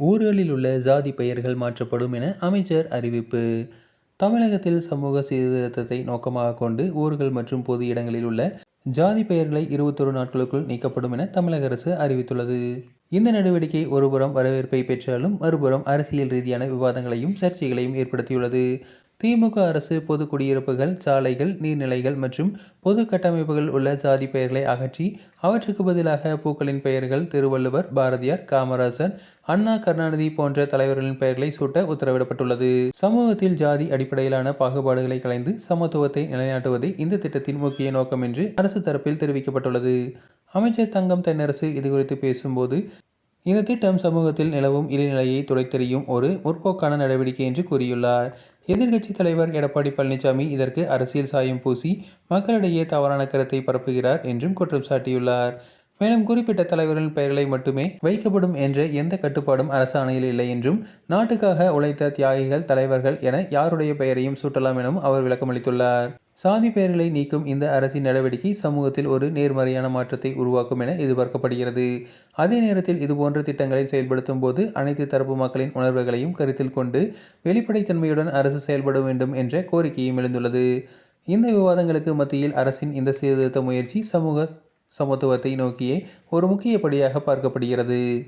ஊர்களில் உள்ள ஜாதி பெயர்கள் மாற்றப்படும் என அமைச்சர் அறிவிப்பு. தமிழகத்தில் சமூக சீர்திருத்தத்தை நோக்கமாக கொண்டு ஊர்கள் மற்றும் பொது இடங்களில் உள்ள ஜாதி பெயர்களை இருபத்தொரு நாட்களுக்குள் நீக்கப்படும் என தமிழக அரசு அறிவித்துள்ளது. இந்த நடவடிக்கை ஒருபுறம் வரவேற்பை பெற்றாலும் மறுபுறம் அரசியல் ரீதியான விவாதங்களையும் சர்ச்சைகளையும் ஏற்படுத்தியுள்ளது. திமுக அரசு பொது குடியிருப்புகள் சாலைகள் நீர்நிலைகள் மற்றும் பொது கட்டமைப்புகள் உள்ள ஜாதி பெயர்களை அகற்றி அவற்றுக்கு பதிலாக பூக்களின் பெயர்கள் திருவள்ளுவர் பாரதியார் காமராசர் அண்ணா கருணாநிதி போன்ற தலைவர்களின் பெயர்களை சூட்ட உத்தரவிடப்பட்டுள்ளது. சமூகத்தில் ஜாதி அடிப்படையிலான பாகுபாடுகளை கலைந்து சமத்துவத்தை நிலைநாட்டுவதே இந்த திட்டத்தின் முக்கிய நோக்கம் என்று அரசு தரப்பில் தெரிவிக்கப்பட்டுள்ளது. அமைச்சர் தங்கம் தென்னரசு இதுகுறித்து பேசும்போது இந்த திட்டம் சமூகத்தில் நிலவும் இடைநிலையை துடைத்தெறியும் ஒரு முற்போக்கான நடவடிக்கை என்று கூறியுள்ளார். எதிர்க்கட்சித் தலைவர் எடப்பாடி பழனிசாமி இதற்கு அரசியல் சாயம் பூசி மக்களிடையே தவறான கருத்தை பரப்புகிறார் என்றும் குற்றம் சாட்டியுள்ளார். மேலும் குறிப்பிட்ட தலைவர்களின் பெயர்களை மட்டுமே வைக்கப்படும் என்ற எந்த கட்டுப்பாடும் அரசாணையில் இல்லை என்றும் நாட்டுக்காக உழைத்த தியாகிகள் தலைவர்கள் என யாருடைய பெயரையும் சூட்டலாம் எனவும் அவர் விளக்கமளித்துள்ளார். சாதி பெயர்களை நீக்கும் இந்த அரசின் நடவடிக்கை சமூகத்தில் ஒரு நேர்மறையான மாற்றத்தை உருவாக்கும் என எதிர்பார்க்கப்படுகிறது. அதே நேரத்தில் இதுபோன்ற திட்டங்களை செயல்படுத்தும் போது அனைத்து தரப்பு மக்களின் உணர்வுகளையும் கருத்தில் கொண்டு வெளிப்படைத்தன்மையுடன் அரசு செயல்பட வேண்டும் என்ற கோரிக்கையும் எழுந்துள்ளது. இந்த விவாதங்களுக்கு மத்தியில் அரசின் இந்த சீர்திருத்த முயற்சி சமூக சமத்துவத்தை நோக்கியே ஒரு முக்கிய படியாக பார்க்கப்படுகிறது.